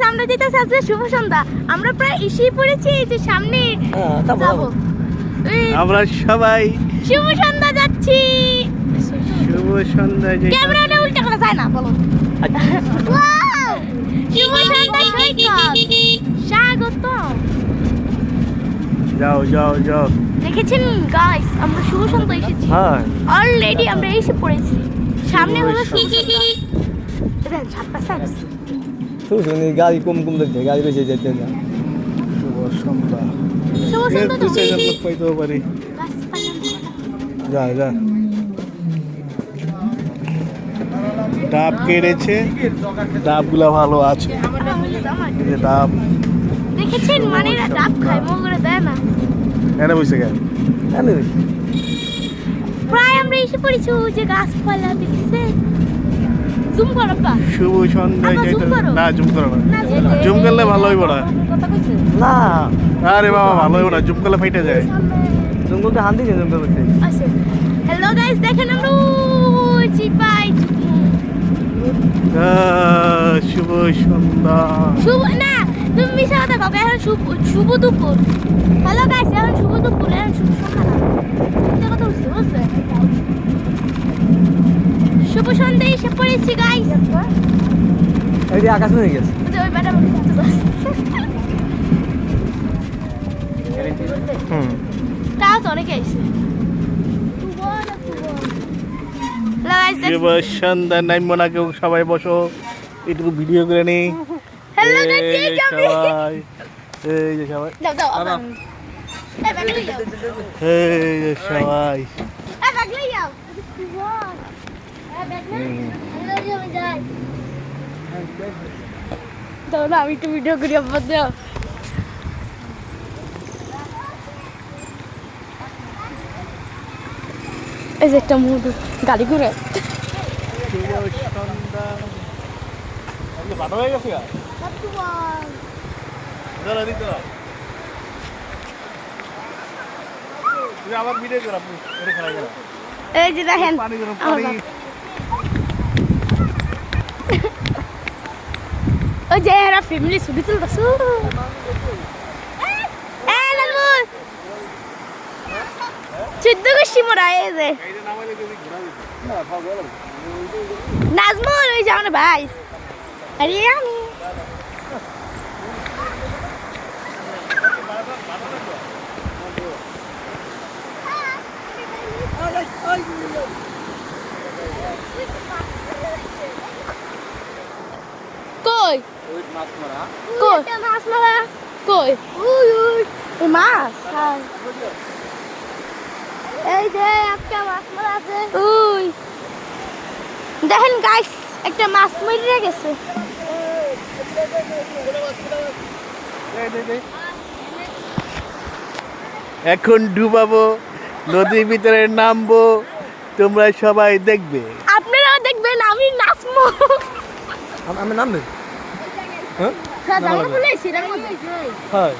Guys আমরা যেতেছি আজকে শুভ সন্ধ্যা। আমরা প্রায় এসেই পড়েছি এই যে সামনে। হ্যাঁ, যাব। আমরা সবাই শুভ সন্ধ্যা যাচ্ছি। শুভ সন্ধ্যা যে ক্যামেরাটা উল্টা করা যায় না বলো। আচ্ছা। শুভ সন্ধ্যা সৈকত। স্বাগত যাও যাও যাও। দেখেছেন গাইস আমরা শুভ সন্ধ্যা এসেছি। হ্যাঁ। অলরেডি আমরা এসে পড়েছি। সামনে হলো শুভ সন্ধ্যা। দেখেন সাতটা সাইড শুনি গাড়ি কম কম দেখতে গাড়ি বেশি যেতে না শুভ সন্ধ্যা। শুভ এর সন্ধ্যা দু তো চারজন লোক পাইতেও পারি। যা যা। ডাব কেড়েছে ডাবগুলা ভালো আছে। যে ডাব। দেখেছেন? মানে ডাব খায় মগরে দেয় না। এনে বসে গেল। জানি প্রায় আমরা এসে পড়েছি যে গাছপালা দেখেছেন? জুম করো শুভ সন্ধ্যা আবার না জুম করো না। জুম করলে ভালো হইব না। না। আরে বাবা ভালো হইব না। জুম করলে ফাইটে যায়। জঙ্গল তো হান্দি নেই করতে। হ্যালো গাইস দেখেন আমরা চিপাই শুভ সন্ধ্যা। শুভ না তুমি মিশা কথা কাউকে এখন শুভ শুভ দুপুর। হ্যালো গাইস এখন শুভ দুপুর এখন শুভ সকাল কথা বুঝতে বুঝতে শুভ সন্ধ্যা এসে পড়েছি গাইস এই যে আকাশ হয়ে গেছে। ওই ব্যাটা হুম। তাও তো অনেকে এসে শুভ সন্ধ্যা নাইমো না কেউ সবাই বসো। একটু ভিডিও করে নি হ্যালো সবাই। এই যে সবাই। দাও দাও দাও। এই ব্যাগ লই যাও। এই যে সবাই। এই এই দাও না আমি একটু ভিডিও করি আবার দাও এই যে একটা মুড গাড়ি ঘুরে শুভ সন্ধ্যা আজকে ভালো হয়ে গেছে গা? দাঁড়া, দিতে দাও। তুমি আবার ভিডিও করো আপনি এটা খেলা গেল এই যে দেখেন পানি গরম আমার পানি বাপ। ওই যে এরা ফ্যামিলি ছবি তুলতেছো চোদ্দ গোষ্ঠী মোড়া এই যে নাজমুল ওই যে আমার ভাই আরে আমি কই কই? মাছ মারা কই? উই উই। এই মাছ এই যে একটা মাছ মারা আছে। উই। দেখেন গাইস একটা মাছ মরে গেছে। এখন ডুবাবো নদীর ভিতরে নামবো তোমরা সবাই দেখবে। আপনারাও দেখবেন আমি নাচবো। আমি নামবে? হ্যাঁ?